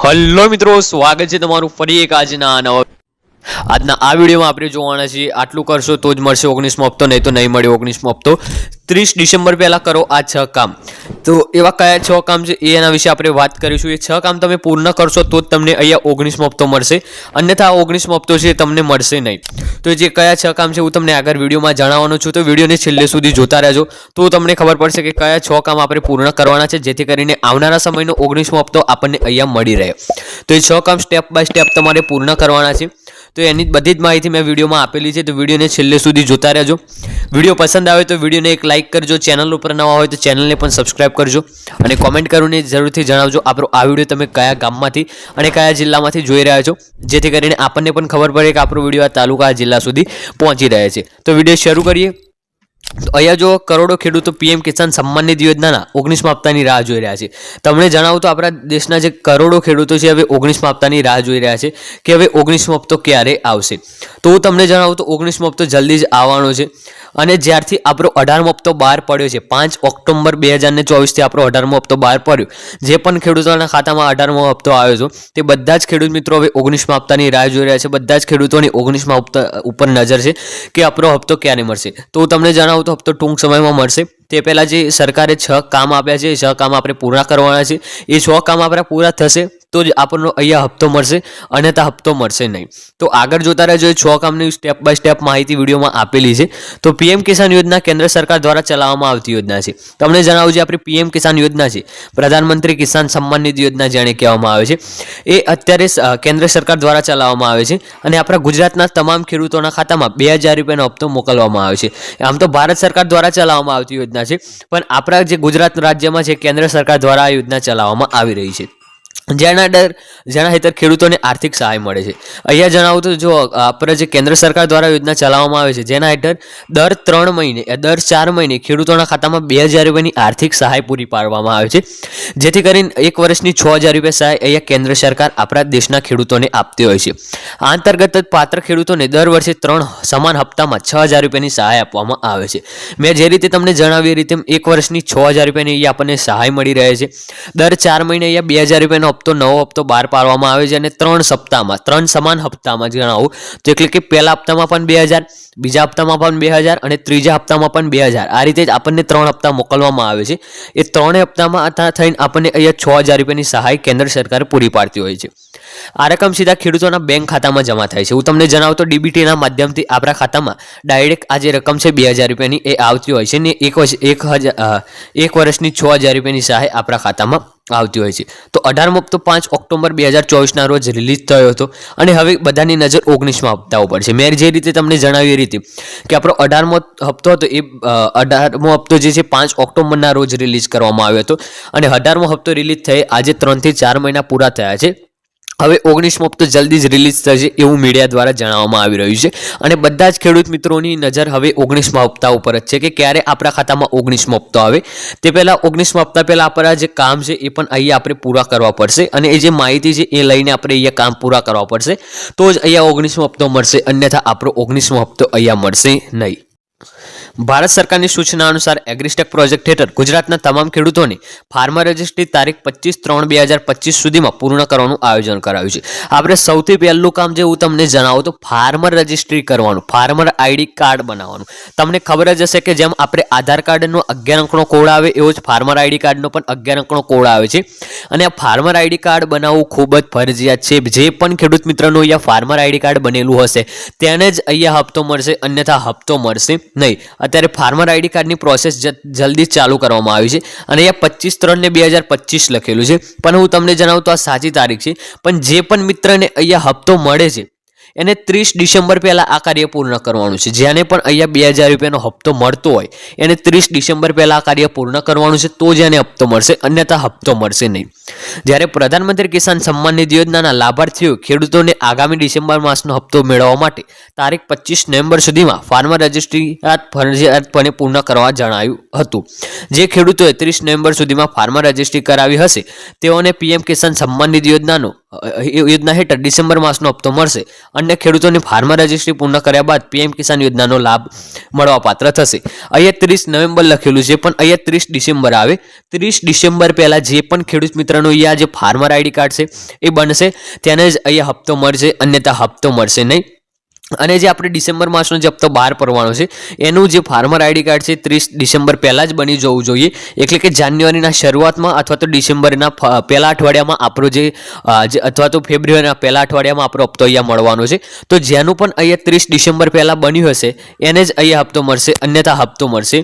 Hello મિત્રો સ્વાગત છે તમારું ફરી એક આજના નવા આજના આ વિડીયોમાં આપણે જોવાના છીએ, આટલું કરશો તો જ મળશે ઓગણીસમો હપ્તો, નહીં તો નહીં મળે ઓગણીસમો હપ્તો. ત્રીસ ડિસેમ્બર પહેલાં કરો આ છ કામ. તો એવા કયા છ કામ છે એના વિશે આપણે વાત કરીશું. એ છ કામ તમે પૂર્ણ કરશો તો જ તમને અહીંયા ઓગણીસમો હપ્તો મળશે. અન્યથા આ ઓગણીસમો હપ્તો છે તમને મળશે નહીં. તો જે કયા છ કામ છે હું તમને આગળ વિડીયોમાં જણાવવાનું છું. તો વિડીયોને છેલ્લે સુધી જોતા રહેજો. તો તમને ખબર પડશે કે કયા છ કામ આપણે પૂર્ણ કરવાના છે, જેથી કરીને આવનારા સમયનો ઓગણીસમો હપ્તો આપણને અહીંયા મળી રહે. તો એ છ કામ સ્ટેપ બાય સ્ટેપ તમારે પૂર્ણ કરવાના છે. તો એની બધી જ માહિતી મેં વિડીયોમાં આપેલી છે, તો વિડીયોને છેલ્લે સુધી જોતા રહેજો. વીડિયો પસંદ આવે તો વિડીયોને એક લાઇક કરજો, ચેનલ ઉપર નવા હોય તો ચેનલને પણ સબસ્ક્રાઇબ કરજો. અને કોમેન્ટ કરીને જરૂરથી જણાવજો, આપણો આ વીડિયો તમે કયા ગામમાંથી અને કયા જિલ્લામાંથી જોઈ રહ્યા છો, જેથી કરીને આપણને પણ ખબર પડે કે આપણો વીડિયો આ તાલુકા જિલ્લા સુધી પહોંચી રહ્યા છે. તો વીડિયો શરૂ કરીએ. અહીંયા જો કરોડો ખેડૂતો પીએમ કિસાન સન્માન નિધિ યોજનાના ઓગણીસમા હપ્તાની રાહ જોઈ રહ્યા છે. તમને જણાવું તો આપણા દેશના જે કરોડો ખેડૂતો છે, હવે ઓગણીસમા હપ્તાની રાહ જોઈ રહ્યા છે કે હવે ઓગણીસમો હપ્તો ક્યારે આવશે? તો હું તમને જણાવું તો ઓગણીસમો હપ્તો જલ્દી જ આવવાનો છે. અને જ્યારથી આપણો અઢારમો હપ્તો બહાર પડ્યો છે, પાંચ ઓક્ટોબર બે હજારને ચોવીસથી આપણો અઢારમો હપ્તો બહાર પડ્યો. જે પણ ખેડૂતોના ખાતામાં અઢારમો હપ્તો આવ્યો હતો તે બધા જ ખેડૂત મિત્રો હવે ઓગણીસમા હપ્તાની રાહ જોઈ રહ્યા છે. બધા જ ખેડૂતોની ઓગણીસમા હપ્તા ઉપર નજર છે કે આપણો હપ્તો ક્યારે મળશે. તો હું તમને જણાવું તો હપ્તો ટૂંક સમયમાં મળશે. તે પહેલાં જે સરકારે છ કામ આપ્યા છે, એ છ કામ આપણે પૂરા કરવાના છે. એ છ કામ આપણા પૂરા થશે. તો જ આપણનો અહીંયા હપ્તો મળશે, અન્યથા હપ્તો મળશે નહીં. તો આગળ જોતા રહેજો છ કામની સ્ટેપ બાય સ્ટેપ માહિતી વિડીયોમાં આપેલી છે. તો પીએમ કિસાન યોજના કેન્દ્ર સરકાર દ્વારા ચલાવવામાં આવતી યોજના છે. તમને જણાવું છે આપણી પીએમ કિસાન યોજના છે. પ્રધાનમંત્રી કિસાન સન્માન નિધિ યોજના જેને કહેવામાં આવે છે. એ અત્યારે કેન્દ્ર સરકાર દ્વારા ચલાવવામાં આવે છે અને આપણા ગુજરાતના તમામ ખેડૂતોના ખાતામાં બે હજાર રૂપિયાનો હપ્તો મોકલવામાં આવે છે. આમ તો ભારત સરકાર દ્વારા ચલાવવામાં આવતી યોજના છે, પણ આપણા જે ગુજરાત રાજ્યમાં છે, કેન્દ્ર સરકાર દ્વારા આ યોજના ચલાવવામાં આવી રહી છે. જેના ડર, જેના હેઠળ ખેડૂતોને આર્થિક સહાય મળે છે. અહીંયા જણાવું તો જો આપણે જે કેન્દ્ર સરકાર દ્વારા યોજના ચલાવવામાં આવે છે, જેના હેઠળ દર ત્રણ મહિને દર ચાર મહિને ખેડૂતોના ખાતામાં બે હજાર રૂપિયાની આર્થિક સહાય પૂરી પાડવામાં આવે છે. જેથી કરીને એક વર્ષની છ હજાર રૂપિયા સહાય અહીંયા કેન્દ્ર સરકાર આપણા દેશના ખેડૂતોને આપતી હોય છે. આ અંતર્ગત પાત્ર ખેડૂતોને દર વર્ષે ત્રણ સમાન હપ્તામાં છ હજાર રૂપિયાની સહાય આપવામાં આવે છે. મેં જે રીતે તમને જણાવી એ રીતે એક વર્ષની છ હજાર રૂપિયાની અહીંયા આપણને સહાય મળી રહે છે. દર ચાર મહિને અહીંયા બે હજાર રૂપિયાનો હપ્તો, નવો હપ્તો બહાર પાડવામાં આવે છે અને ત્રણ સપ્તાહમાં, ત્રણ સમાન હપ્તામાં જણાવું. તો એટલે કે પહેલા હપ્તામાં પણ બે હજાર, બીજા હપ્તામાં પણ બે હજાર અને ત્રીજા હપ્તામાં પણ બે હજાર. આ રીતે જ આપણને ત્રણ હપ્તા મોકલવામાં આવે છે. એ ત્રણેય હપ્તામાં થઈને આપણને અહીંયા છ હજાર રૂપિયાની સહાય કેન્દ્ર સરકાર પૂરી પાડતી હોય છે. આ રકમ સીધા ખેડૂતોના બેંક ખાતામાં જમા થાય છે. હું તમને જણાવું તો ડીબીટીના માધ્યમથી આપણા ખાતામાં ડાયરેક્ટ આ જે રકમ છે, બે હજાર રૂપિયાની એ આવતી હોય છે ને એક વર્ષ, એક હજાર એક વર્ષની છ હજાર રૂપિયાની સહાય આપણા ખાતામાં આવતી હોય છે. તો અઢારમો હપ્તો પાંચ ઓક્ટોબર બે હજાર ચોવીસના રોજ રિલીઝ થયો હતો અને હવે બધાની નજર ઓગણીસમાં હપ્તા ઉપર છે. મેં જે રીતે તમને જણાવી રીતે કે આપણો અઢારમો હપ્તો હતો એ અઢારમો હપ્તો જે છે, પાંચ ઓક્ટોબરના રોજ રિલીઝ કરવામાં આવ્યો હતો અને અઢારમો હપ્તો રિલીઝ થઈ આજે ત્રણથી ચાર મહિના પૂરા થયા છે. હવે ઓગણીસમો હપ્તો જલ્દી જ રિલીઝ થશે એવું મીડિયા દ્વારા જણાવવામાં આવી રહ્યું છે. અને બધા જ ખેડૂત મિત્રોની નજર હવે ઓગણીસમા હપ્તા ઉપર જ છે કે ક્યારે આપણા ખાતામાં ઓગણીસમો હપ્તો આવે. તે પહેલાં ઓગણીસમા હપ્તા પહેલાં આપણા જે કામ છે એ પણ અહીંયા આપણે પૂરા કરવા પડશે અને એ જે માહિતી છે એ લઈને આપણે અહીંયા કામ પૂરા કરવા પડશે. તો જ અહીંયા ઓગણીસમો હપ્તો મળશે, અન્યથા આપણો ઓગણીસમો હપ્તો અહીંયા મળશે નહીં. ભારત સરકારની સૂચના અનુસાર એગ્રીસ્ટેક પ્રોજેક્ટ હેઠળ ગુજરાતના તમામ ખેડૂતોને ફાર્મર રજિસ્ટ્રી તારીખ પચીસ ત્રણ બે હજાર પચીસ સુધીમાં પૂર્ણ કરવાનું આયોજન કરાયું છે. આપણે સૌથી પહેલું કામ જે હું તમને જણાવું તો ફાર્મર રજિસ્ટ્રી કરવાનું ફાર્મર આઈડી કાર્ડ બનાવવાનું. તમને ખબર જ હશે કે જેમ આપણે આધાર કાર્ડનો અગિયાર અંકનો કોડ આવે એવો જ ફાર્મર આઈડી કાર્ડનો પણ અગિયાર અંકનો કોડ આવે છે. અને આ ફાર્મર આઈડી કાર્ડ બનાવવું ખૂબ જ ફરજિયાત છે. જે પણ ખેડૂત મિત્રનું અહીંયા ફાર્મર આઈડી કાર્ડ બનેલું હશે, તેને જ અહીંયા હપ્તો મળશે, અન્યથા હપ્તો મળશે નહીં. અત્યારે ફાર્મર આઈડી કાર્ડની પ્રોસેસ જલ્દી ચાલુ કરવામાં આવી છે. અને અહીંયા પચીસ ત્રણને બે હજાર પચીસ લખેલું છે. પણ હું તમને જણાવું તો આ સાચી તારીખ છે. પણ જે પણ મિત્રને અહીંયા હપ્તો મળે છે એને ત્રીસ ડિસેમ્બર પહેલાં આ કાર્ય પૂર્ણ કરવાનું છે. જેને પણ અહીંયા બે હજાર રૂપિયાનો હપ્તો મળતો હોય, એને ત્રીસ ડિસેમ્બર પહેલાં આ કાર્ય પૂર્ણ કરવાનું છે, તો જ એને હપ્તો મળશે, અન્યથા હપ્તો મળશે નહીં. જ્યારે પ્રધાનમંત્રી કિસાન સન્માન નિધિ યોજનાના લાભાર્થીઓ ખેડૂતોને આગામી ડિસેમ્બર માસનો હપ્તો મેળવવા માટે તારીખ પચીસ નવેમ્બર સુધીમાં ફાર્મર રજિસ્ટ્રીયાત ફરજિયાતપણે પૂર્ણ કરવા જણાવ્યું હતું. જે ખેડૂતોએ ત્રીસ નવેમ્બર સુધીમાં ફાર્મર રજિસ્ટ્રી કરાવી હશે, તેઓને પીએમ કિસાન સન્માન નિધિ યોજનાનો યોજના હેઠળ ડિસેમ્બર માસનો હપ્તો મળશે અન્ય ખેડૂતોની ફાર્મર રજિસ્ટ્રી પૂર્ણ કર્યા બાદ પીએમ કિસાન યોજનાનો લાભ મળવાપાત્ર થશે. અહીંયા ત્રીસ નવેમ્બર લખેલું છે, પણ અહીંયા ત્રીસ ડિસેમ્બર આવે. ત્રીસ ડિસેમ્બર પહેલાં જે પણ ખેડૂત મિત્રનો અહીંયા જે ફાર્મર આઈડી કાર્ડ છે, એ બનશે. તેને જ અહીંયા હપ્તો મળશે, અન્યથા હપ્તો મળશે નહીં. અને જે આપણે ડિસેમ્બર માસનો જે હપ્તો બહાર પડવાનો છે, એનું જે ફાર્મર આઈડી કાર્ડ છે ત્રીસ ડિસેમ્બર પહેલાં જ બની જવું જોઈએ. એટલે કે જાન્યુઆરીના શરૂઆતમાં અથવા તો ડિસેમ્બરના પહેલા અઠવાડિયામાં આપણો જે અથવા તો ફેબ્રુઆરીના પહેલા અઠવાડિયામાં આપણો હપ્તો અહીંયા મળવાનો છે. તો જેનું પણ અહીંયા ત્રીસ ડિસેમ્બર પહેલાં બન્યું હશે, એને જ અહીંયા હપ્તો મળશે, અન્યથા હપ્તો મળશે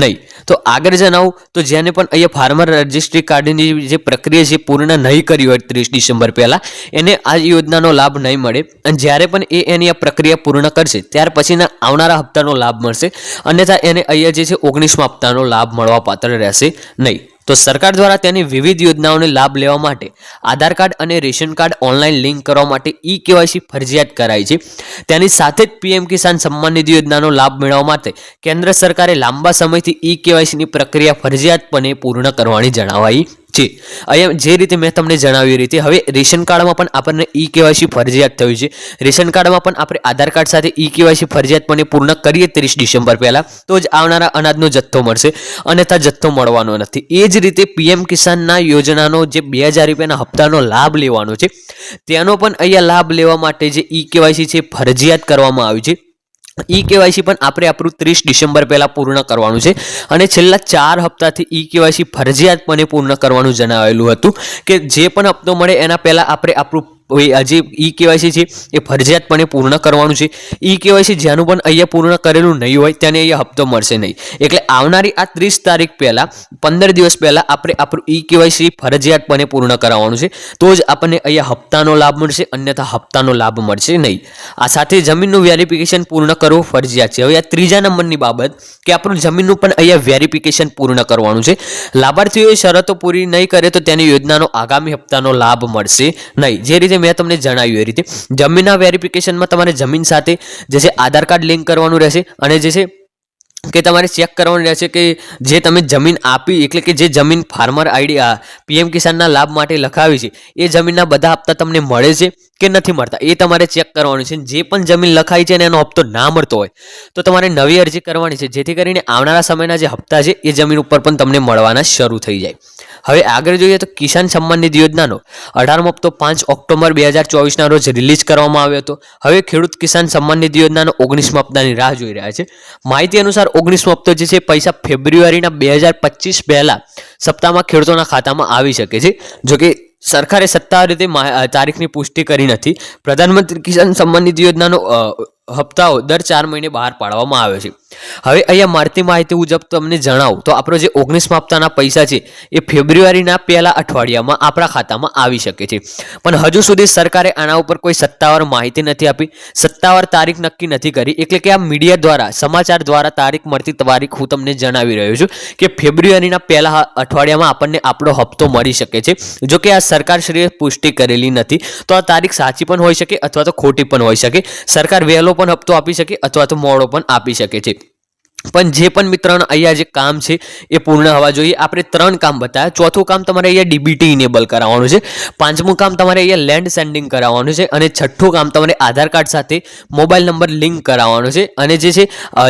નહીં. તો આગળ જણાવું, તો જેને પણ અહીંયા ફાર્મર રજિસ્ટ્રી કાર્ડની જે પ્રક્રિયા છે પૂર્ણ નહીં કરી હોય ત્રીસ ડિસેમ્બર પહેલાં, એને આ યોજનાનો લાભ નહીં મળે. અને જ્યારે પણ એ એની આ પ્રક્રિયા પૂર્ણ કરશે, ત્યાર પછીના આવનારા હપ્તાનો લાભ મળશે અન્યથા એને અહીંયા જે છે ઓગણીસમા હપ્તાનો લાભ મળવા પાત્ર રહેશે નહીં. તો સરકાર દ્વારા તેની વિવિધ યોજનાઓને લાભ લેવા માટે આધાર કાર્ડ અને રેશન કાર્ડ ઓનલાઈન લિંક કરવા માટે ઈ કેવાયસી ફરજિયાત કરાઈ છે. તેની સાથે જ પીએમ કિસાન સન્માન નિધિ યોજનાનો લાભ મેળવવા માટે કેન્દ્ર સરકારે લાંબા સમયથી ઈ કેવાયસીની પ્રક્રિયા ફરજિયાતપણે પૂર્ણ કરવાની જણાવાઈ છે અહીંયા જે રીતે મેં તમને જણાવ્યું રીતે, હવે રેશન કાર્ડમાં પણ આપણને ઈ કેવાયસી ફરજિયાત થયું છે રેશન કાર્ડમાં પણ આપણે આધાર કાર્ડ સાથે ઈ કેવાયસી ફરજિયાતપણે પૂર્ણ કરીએ ત્રીસ ડિસેમ્બર પહેલાં, તો જ આવનારા અનાજનો જથ્થો મળશે. અન્યથા જથ્થો મળવાનો નથી. એ જ રીતે પીએમ કિસાનના યોજનાનો જે બે હજાર રૂપિયાના હપ્તાનો લાભ લેવાનો છે તેનો પણ અહીંયા લાભ લેવા માટે જે ઈ કેવાયસી છે ફરજિયાત કરવામાં આવ્યું છે. ઈ કેવાયસી પણ આપણે આપણું ત્રીસ ડિસેમ્બર પહેલાં પૂર્ણ કરવાનું છે. અને છેલ્લા ચાર હપ્તાથી ઈ કેવાયસી ફરજિયાતપણે પૂર્ણ કરવાનું જણાવેલું હતું કે જે પણ હપ્તો મળે એના પહેલાં આપણે આપણું જે ઈ કેવાયસી છે, એ ફરજિયાતપણે પૂર્ણ કરવાનું છે. ઈ કેવાયસી જેનું પણ અહીંયા પૂર્ણ કરેલું નહીં હોય, તેને અહીંયા હપ્તો મળશે નહીં. એટલે આવનારી આ ત્રીસ તારીખ પહેલાં, પંદર દિવસ પહેલાં આપણે આપણું ઈ કેવાયસી ફરજિયાતપણે પૂર્ણ કરાવવાનું છે. તો જ આપણને અહીંયા હપ્તાનો લાભ મળશે, અન્યથા હપ્તાનો લાભ મળશે નહીં. આ સાથે જમીનનું વેરિફિકેશન પૂર્ણ કરવું ફરજિયાત છે. હવે આ ત્રીજા નંબરની બાબત, કે આપણું જમીનનું પણ અહીંયા વેરિફિકેશન પૂર્ણ કરવાનું છે. લાભાર્થીઓએ શરતો પૂરી નહીં કરે તો તેની યોજનાનો આગામી હપ્તાનો લાભ મળશે નહીં. જે રીતે મેં તમને જણાવ્યું એ રીતે. જમીનના વેરિફિકેશનમાં તમારે જમીન સાથે જે છે આધાર કાર્ડ લિંક કરવાનું રહેશે અને જે છે કે તમારે ચેક કરવાનું રહેશે કે જે તમે જમીન આપી, એટલે કે જે જમીન ફાર્મર આઈડી પીએમ કિસાનના લાભ માટે લખાવી છે, એ જમીનના બધા હપ્તા તમને મળે છે. કે નથી મળતા? એ તમારે ચેક કરવાનું છે. જે પણ જમીન લખાઈ છે અને એનો હપ્તો ના મળતો હોય, તો તમારે નવી અરજી કરવાની છે. જેથી કરીને આવનારા સમયના જે હપ્તા છે, એ જમીન ઉપર પણ તમને મળવાના શરૂ થઈ જાય. હવે આગળ જોઈએ તો કિસાન સન્માન નિધિ યોજનાનો અઢારમો હપ્તો પાંચ ઓક્ટોબર બે હજાર ચોવીસના રોજ રિલીઝ કરવામાં આવ્યો હતો. હવે ખેડૂત કિસાન સન્માન નિધિ યોજનાનો ઓગણીસમો હપ્તાની રાહ જોઈ રહ્યા છે. માહિતી અનુસાર ઓગણીસમો હપ્તો જે છે પૈસા ફેબ્રુઆરીના બે હજાર પચીસ પહેલાં સપ્તાહમાં ખેડૂતોના ખાતામાં આવી શકે છે. જોકે સરકારે સત્તાવાર રીતે તારીખની પુષ્ટિ કરી નથી. પ્રધાનમંત્રી કિસાન સન્માન નિધિ યોજનાનો હપ્તાઓ દર ચાર મહિને બહાર પાડવામાં આવે છે. હવે અહીંયા મળતી માહિતી મુજબ તમને જણાવું, તો આપણો જે ઓગણીસમા હપ્તાના પૈસા છે, એ ફેબ્રુઆરીના પહેલા અઠવાડિયામાં આપણા ખાતામાં આવી શકે છે. પણ હજુ સુધી સરકારે આના ઉપર કોઈ સત્તાવાર માહિતી નથી આપી, સત્તાવાર તારીખ નક્કી નથી કરી, એટલે કે આ મીડિયા દ્વારા, સમાચાર દ્વારા તારીખ મળતી તારીખ હું તમને જણાવી રહ્યો છું કે ફેબ્રુઆરીના પહેલા અઠવાડિયામાં આપણને આપણો હપ્તો મળી શકે છે. જો કે આ સરકારશ્રીએ પુષ્ટિ કરેલી નથી, તો આ તારીખ સાચી પણ હોઈ શકે અથવા તો ખોટી પણ હોઈ શકે. સરકાર વહેલો પણ હપ્તો આપી શકે અથવા તો મોડો પણ આપી શકે છે. પણ જે પણ મિત્રોનો અહીંયા જે કામ છે એ પૂર્ણ હોવા જોઈએ. આપણે ત્રણ કામ બતાવ્યા ચોથું કામ તમારે અહીંયા ડીબીટી ઇનેબલ કરાવવાનું છે. પાંચમું કામ તમારે અહીંયા લેન્ડ સેન્ડિંગ કરાવવાનું છે અને છઠ્ઠું કામ તમારે આધાર કાર્ડ સાથે મોબાઈલ નંબર લિંક કરાવવાનો છે અને જે છે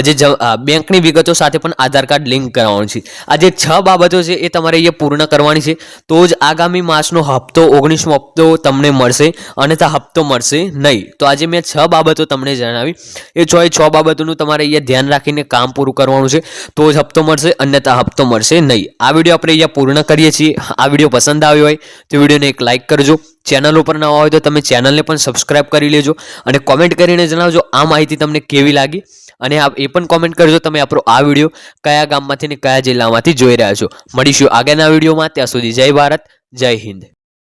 જે બેંકની વિગતો સાથે પણ આધાર કાર્ડ લિંક કરાવવાનું છે. આ જે છ બાબતો છે એ તમારે અહીંયા પૂર્ણ કરવાની છે. તો જ આગામી માસનો હપ્તો, ઓગણીસમો હપ્તો તમને મળશે. અન્યથા હપ્તો મળશે નહીં. તો આજે મેં છ બાબતો તમને જણાવી. એ છ એ છ બાબતોનું તમારે અહીંયા ધ્યાન રાખીને કામ પૂરું કરવાનું છે, તો જ હપ્તો મળશે, અન્યથા હપ્તો મળશે નહીં. આ વીડિયો આપણે અહીંયા પૂર્ણ કરીએ છીએ. આ વીડિયો પસંદ આવ્યો હોય, તો વિડીયોને એક લાઇક કરજો. ચેનલ ઉપર નવા હોય તો તમે ચેનલને પણ સબસ્ક્રાઇબ કરી લેજો અને કોમેન્ટ કરીને જણાવજો આ માહિતી તમને કેવી લાગી. અને એ પણ કોમેન્ટ કરજો તમે આપણો આ વીડિયો કયા ગામમાંથી ને કયા જિલ્લામાંથી જોઈ રહ્યા છો. મળીશું આગળના વિડીયોમાં. ત્યાં સુધી જય ભારત, જય હિન્દ.